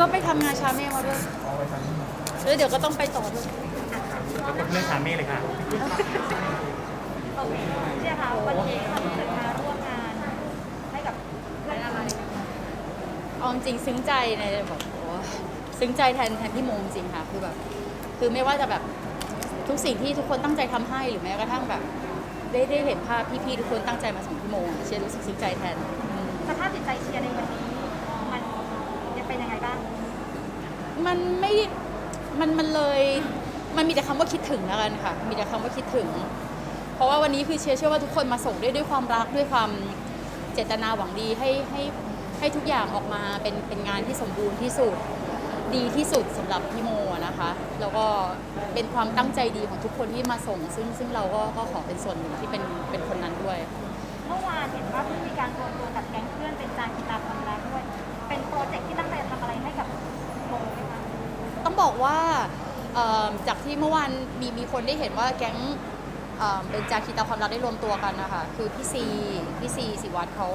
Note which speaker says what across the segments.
Speaker 1: ก็ไปทำงานชาเม่มาด้วยแล้วเดี๋ยวก็ต้องไปต่อด้วย
Speaker 2: แล้วก็เรื่องชาเม่เลยค่ะ
Speaker 3: เชื่อค่ะวันนี้ความรู้สึกมาร่วมงานให้กับเพื่อนอะไร
Speaker 1: เอาจริงๆซึ้งใจในแบบโอ้ซึ้งใจแทนแทนพี่โมจริงๆค่ะ คือแบบคือไม่ว่าจะแบบทุกสิ่งที่ทุกคนตั้งใจทำให้หรือแม้กระทั่งแบบ ได้ได้เห็นภาพพี่ๆทุกคนตั้งใจมาส่งพี่โมเชียร์รู้สึกซึ้งใจแทนอืม
Speaker 3: สภาพจิตใจเชียร์ในวันนี้มันจะเป็นยัง ไงบ้าง
Speaker 1: มันไม่มันมันเลยมันมีแต่คำว่าคิดถึงแล้วกันค่ะ มีแต่คำว่าคิดถึง เพราะว่าวันนี้คือเชื่อเชื่อว่าทุกคนมาส่งด้วยด้วยความรักด้วยความเจตนาหวังดีให้ให้ให้ทุกอย่างออกมาเป็นเป็นงานที่สมบูรณ์ที่สุดดีที่สุดสำหรับพี่โมอะนะคะ แล้วก็เป็นความตั้งใจดีของทุกคนที่มาส่ง ซึ่งซึ่งเราก็ก็ขอเป็นส่วนหนึ่งที่เป็นเป็นคนนั้นด้วย
Speaker 3: เมื่อวานเห็นว่าเพิ่งมีการรวมตัวกับแก๊งเพื่อนเป็นจานกีตาร์ความรักด้วย เป็นโปรเจกต์ที่ตั้งใจทำอะไรให้กับโมไหมคะ
Speaker 1: ต้องบอกว่าเอิ่มจากที่เมื่อวานมีมีคนได้เห็นว่าแก๊งเอิ่มเป็นจาคีตาความรักได้รวมตัวกันนะคะคือพี่ซีพี่ซีสิวัตรเขา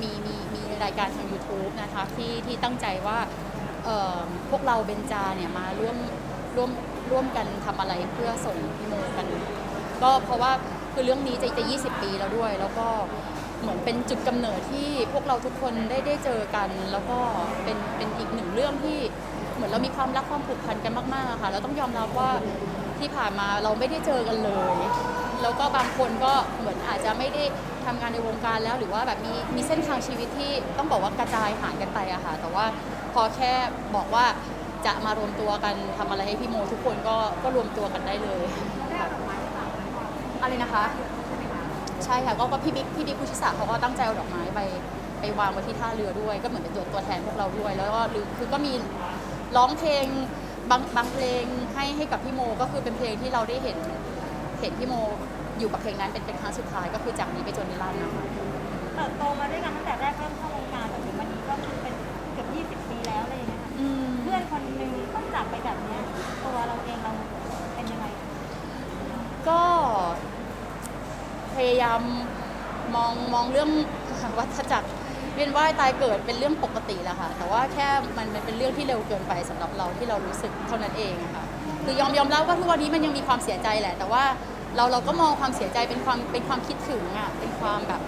Speaker 1: มีมีมีรายการทาง YouTube นะคะที่ที่ตั้งใจว่าเอิ่มพวกเราเบนจาเนี่ยมาร่วมร่วมร่วมกันทำอะไรเพื่อส่งพี่โมกัน ก็เพราะว่าคือเรื่องนี้จะจะ 20 ปีแล้วด้วย แล้วก็ เหมือนเป็นจุดกำเนิดที่พวกเราทุกคนได้ได้เจอกัน แล้วก็เป็นเป็นอีกหนึ่งเรื่องที่เหมือนเรามีความรักความผูกพันกันมากๆอะค่ะแล้วต้องยอมรับว่าที่ผ่านมาเราไม่ได้เจอกันเลย แล้วก็บางคนก็เหมือนอาจจะไม่ได้ทำงานในวงการแล้ว หรือว่าแบบมีมีเส้นทางชีวิตที่ต้องบอกว่ากระจายห่างกันไปอะค่ะแต่ว่าพอแค่บอกว่าจะมารวมตัวกันทำอะไรให้พี่โม ทุกคนก็ก็รวมตัวกันได้เลยอะไรนะคะ ใช่ค่ะก็ก็พี่บิ๊กพี่บิ๊กคุชิสาเขาก็ตั้งใจเอาดอกไม้ไปไปวางไว้ที่ท่าเรือด้วย ก็เหมือนเป็นตัวตัวแทนพวกเราด้วย แล้วก็หรือคือก็มีร้องเพลงบางบางเพลงให้ให้กับพี่โมก็คือเป็นเพลงที่เราได้เห็นเห็นพี่โมอยู่กับเพลงนั้นเป็นเป็นครั้งสุดท้ายก็คือจากนี้ไปจนนิรันดร์นะคะ
Speaker 3: เติบโตมาด้วยกันตั้งแต่แรกเริ่มเข้าวงการจนถึงวันนี้ก็คือเป็นเกือบ 20 ปีแล้วอะไรอย่างเลยนะคะ
Speaker 1: อืม
Speaker 3: เพื่อนคนหนึ่งต้องจากไปแบบเนี้ยตัวเราเองเราเป็นยังไง
Speaker 1: ก็พยายามม องมองเรื่องวัฏจักรเวียนว่ายตายเกิดเป็นเรื่องปกติแหละค่ะ แต่ว่าแค่มันมันเป็นเรื่องที่เร็วเกินไปสำหรับเราที่เรารู้สึกเท่านั้นเองค่ะคือยอมยอมรับว่าทุกวันนี้มันยังมีความเสียใจแหละ แต่ว่าเราเราก็มองความเสียใจเป็นความเป็นความคิดถึงอะเป็นความแบบ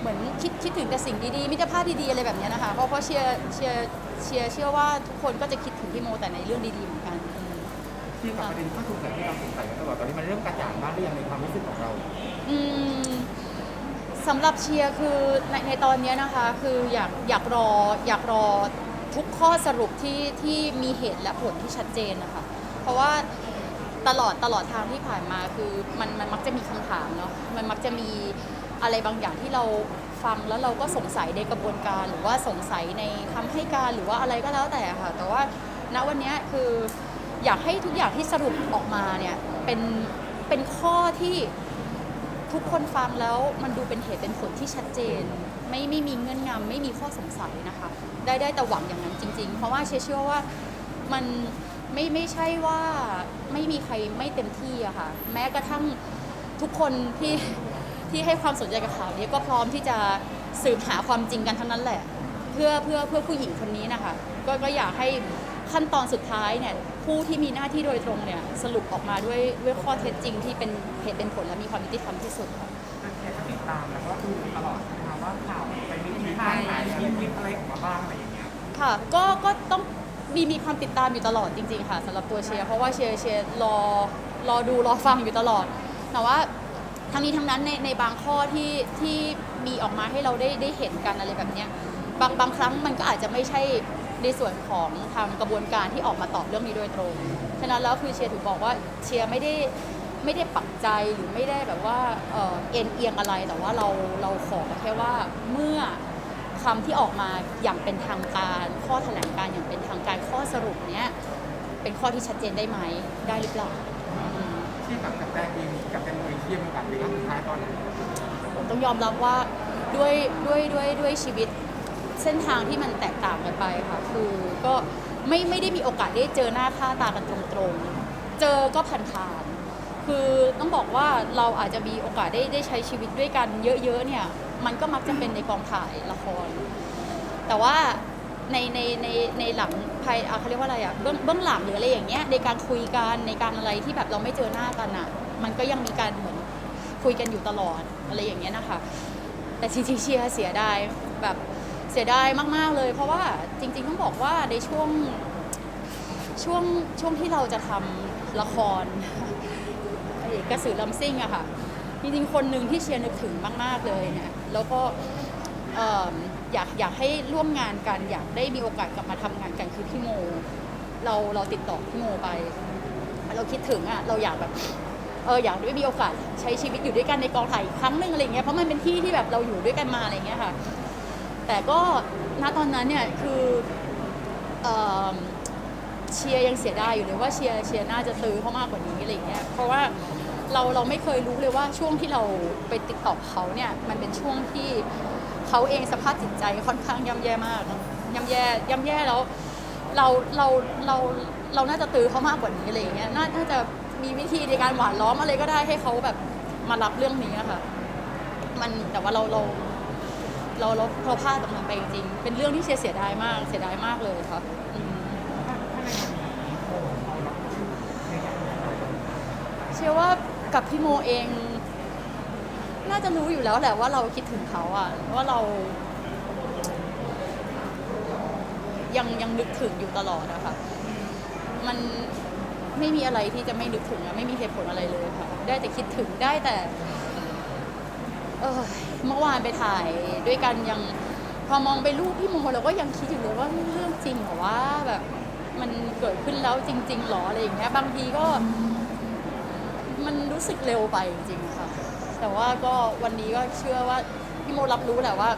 Speaker 1: เหมือนคิดคิดถึงแต่สิ่งดีๆมิตรภาพดีๆอะไรแบบนี้นะคะเพราะเพราะเชียร์เชียร์เชียร์เชื่อว่าทุกคนก็จะคิดถึงพี่โมแต่ในเรื่องดีๆเหมือนกันอืม
Speaker 2: ที่กับประเด็นข้อสงสัยที่เราสงสัยมาตลอดตอนนี้มันเริ่มกระจ่างมากหรือยังในความรู้สึกของเรา
Speaker 1: อืมสำหรับเชียร์คือในในตอนเนี้ยนะคะคืออยากอยากรออยากรอทุกข้อสรุปที่ที่มีเหตุและผลที่ชัดเจนนะคะ เพราะว่าตลอดตลอดทางที่ผ่านมาคือมันมันมักจะมีคำถามเนาะมันมักจะมีอะไรบางอย่างที่เราฟังแล้วเราก็สงสัยในกระบวนการ หรือว่าสงสัยในคำให้การหรือว่าอะไรก็แล้วแต่ค่ะ แต่ว่าณวันเนี้ยคืออยากให้ทุกอย่างที่สรุปออกมาเนี่ยเป็นเป็นข้อที่ ทุกคนฟังแล้วมันดูเป็นเหตุเป็นผลที่ชัดเจน ไม่ไม่มีเงื่อนงำไม่มีข้อสงสัยนะคะ ได้ได้แต่หวังอย่างนั้นจริง ๆ เพราะว่าเชื่อเชื่อว่ามันไม่ไม่ใช่ว่าไม่มีใครไม่เต็มที่อะค่ะ แม้กระทั่งทุกคนที่ที่ให้ความสนใจกับข่าวนี้ก็พร้อมที่จะสืบหาความจริงกันทั้งนั้นแหละ เพื่อเพื่อเพื่อผู้หญิงคนนี้นะคะ ก็ก็อยากให้ ขั้นตอนสุดท้ายเนี่ยผู้ที่มีหน้าที่โดยตรงเนี่ยสรุปออกมาด้วยด้วยข้อเท็จจริงที่เป็นเหตุเป็นผลและมีความยุติธรรมที่สุดค่ะ
Speaker 2: แค่ติดตามแล้วก็ดูตลอดนะคะว่าข่าวไปในทิศทางไหนมีคลิปอะไรออกมาบ้างอะไรอย่างเงี้ย
Speaker 1: ค่ะก็ก็ต้องมีมีความติดตามอยู่ตลอดจริง ๆ ค่ะสำหรับตัวเชียร์เพราะว่าเชียร์เชียร์รอรอดูรอฟังอยู่ตลอด แต่ว่าทั้งนี้ทั้งนั้นในในบางข้อที่ที่มีออกมาให้เราได้ได้เห็นกันอะไรแบบเนี้ยบางบางครั้งมันก็อาจจะไม่ใช่ ในส่วนของทางกระบวนการที่ออกมาตอบเรื่องนี้โดยตรง ฉะนั้นแล้วคือเชียร์ถึงบอกว่าเชียร์ไม่ได้ไม่ได้ปักใจหรือไม่ได้แบบว่าเอ่อเอ็นเอียงอะไรแต่ว่าเราเราขอแค่ว่าเมื่อคำที่ออกมาอย่างเป็นทางการข้อแถลงการอย่างเป็นทางการข้อสรุปเนี้ยเป็นข้อที่ชัดเจนได้ไหมได้หรือเปล่าอืม
Speaker 2: ที่กับกับแตงเองกับแตงโมเองเทียมกันในครั้งสุดท้ายตอนไหน
Speaker 1: ผมต้องยอมรับว่าด้วยด้วยด้วยด้วยชีวิต เส้นทางที่มันแตกต่างกันไปค่ะ คือก็ไม่ไม่ได้มีโอกาสได้เจอหน้าค่าตากันตรงๆ เจอก็ผ่านผ่านๆคือต้องบอกว่าเราอาจจะมีโอกาสได้ได้ใช้ชีวิตด้วยกันเยอะๆเนี่ย มันก็มักจะเป็นในกองถ่ายละคร แต่ว่าในในในในหลังภายเขาเรียกว่าอะไรอะเบื้องเบื้องหลังหรืออะไรอย่างเงี้ยในการคุยกันในการอะไรที่แบบเราไม่เจอหน้ากันอะ มันก็ยังมีการเหมือนคุยกันอยู่ตลอดอะไรอย่างเงี้ยนะคะ แต่จริงๆเชียร์เสียดายแบบ เสียดายมาก ๆ เลย เพราะว่าจริง ๆ ต้องบอกว่าในช่วงช่วงช่วงที่เราจะทำละครไอ้กระสือลำซิ่งอะค่ะ จริง ๆ คนหนึ่งที่เชียร์นึกถึงมาก ๆ เลยเนี่ยแล้วก็เอิ่มอยากอยากให้ร่วมงานกัน อยากได้มีโอกาสกลับมาทำงานกันคือพี่โม เราเราติดต่อพี่โมไป เราคิดถึงอะเราอยากแบบเอออยากได้มีโอกาสใช้ชีวิตอยู่ด้วยกันในกองถ่ายอีกครั้งหนึ่งอะไรเงี้ยเพราะมันเป็นที่ที่แบบเราอยู่ด้วยกันมาอะไรเงี้ยค่ะ แต่ก็ณตอนนั้นเนี่ยคือเอเชียร์ยังเสียดายอยู่เลยว่าเชียร์เชียร์น่าจะซื้อเขามากกว่านี้อะไรเงี้ยเพราะว่าเราเราไม่เคยรู้เลยว่าช่วงที่เราไปติดต่อเขาเนี่ยมันเป็นช่วงที่เขาเองสภาพจิตใจค่อนข้างย่ำแย่มากย่ำแย่ย่ำแย่แล้วเราเราเราเราน่าจะตื้อเขามากกว่านี้อะไรอย่างเงี้ยน่าจะมีวิธีในการหวานล้อมอะไรก็ได้ให้เขาแบบมารับเรื่องนี้ค่ะ มันแต่ว่าเราเรา เราเราเราพลาดตรงนั้นไปจริงๆเป็นเรื่องที่เชียร์เสียดายมาก เสียดายมากเลยค่ะอืม
Speaker 2: เขารับ
Speaker 1: เชื่อว่ากับพี่โมเอง น่าจะรู้อยู่แล้วแหละว่าเราคิดถึงเขาอะว่าเรา ยังยังนึกถึงอยู่ตลอดอะคะมันไม่มีอะไรที่จะไม่นึกถึงอะไม่มีเหตุผลอะไรเลยค่ะ ได้แต่คิดถึงได้แต่ เออ เมื่อวานไปถ่ายด้วยกันยังพอมองไปรูปพี่โมเราก็ยังคิดอยู่เลยว่าเรื่องจริงเหรอว่าแบบมันเกิดขึ้นแล้วจริง ๆหรออะไรอย่างเงี้ยบางทีก็ มันรู้สึกเร็วไปจริงๆค่ะ แต่ว่าก็วันนี้ก็เชื่อว่าพี่โมรับรู้แหละว่า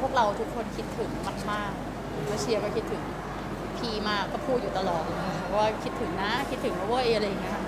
Speaker 1: พวกเราทุกคนคิดถึงมากๆแล้วเชียร์ก็คิดถึง พีมากก็พูดอยู่ตลอดว่าคิดถึงนะคิดถึงนะเว้ยอะไรอย่างเงี้ย